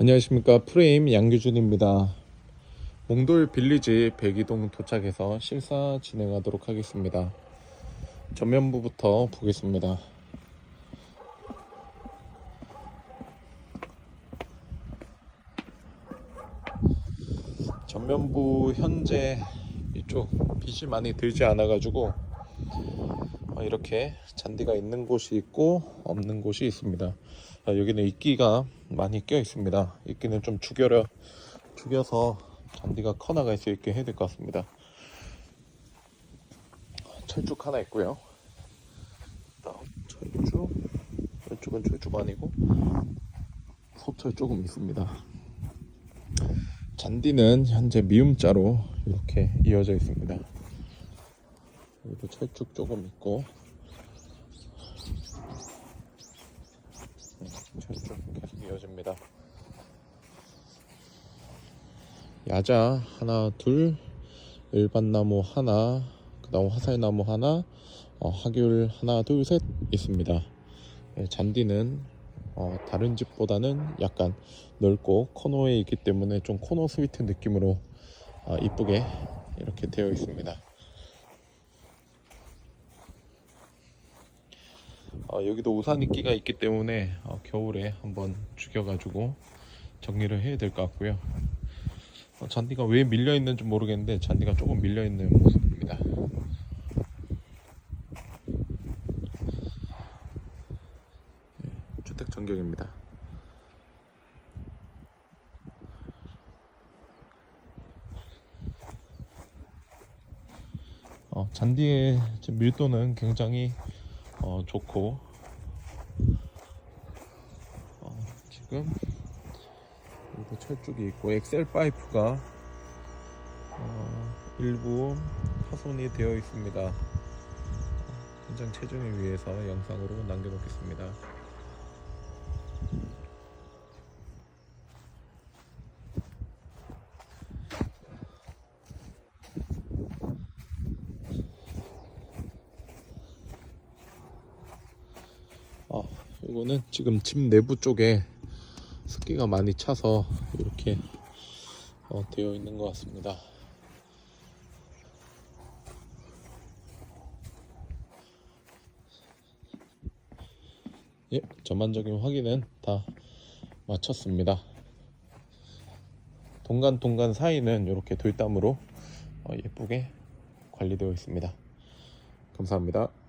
안녕하십니까 프레임 양규준입니다. 몽돌 빌리지 백이동 도착해서 실사 진행하도록 하겠습니다. 전면부부터 보겠습니다. 전면부 현재 이쪽 빛이 많이 들지 않아 가지고 어, 이렇게 잔디가 있는 곳이 있고 없는 곳이 있습니다. 아, 여기는 이끼가 많이 껴 있습니다. 이끼는 좀 죽여려 죽여서 잔디가 커 나갈 수 있게 해야 될 것 같습니다. 철쭉 하나 있고요. 철쭉 이쪽은 철쭉 아니고 소철 조금 있습니다. 잔디는 현재 미음자로 이렇게 이어져 있습니다. 여기도 철쭉 조금 있고 철쭉 계속 이어집니다. 야자 하나 둘 일반 나무 하나 그 다음 화살나무 하나 어, 하귤 하나 둘 셋 있습니다. 예, 잔디는 어, 다른 집보다는 약간 넓고 코너에 있기 때문에 좀 코너 스위트 느낌으로 어, 이쁘게 이렇게 되어 있습니다. 어, 여기도 우산 이끼가 있기 때문에 어, 겨울에 한번 죽여가지고 정리를 해야 될 것 같고요. 어, 잔디가 왜 밀려 있는지 모르겠는데 잔디가 조금 밀려 있는 모습입니다. 예, 주택 전경입니다. 어, 잔디의 밀도는 굉장히 어, 좋고 어, 지금 여기도 철쭉이 있고 엑셀 파이프가 어, 일부 파손이 되어 있습니다. 어, 현장 체중을 위해서 영상으로 남겨놓겠습니다. 어, 이거는 지금 집 내부 쪽에 습기가 많이 차서 이렇게 어, 되어 있는 것 같습니다. 예, 전반적인 확인은 다 마쳤습니다. 동간 동간 사이는 이렇게 돌담으로 어, 예쁘게 관리되어 있습니다. 감사합니다.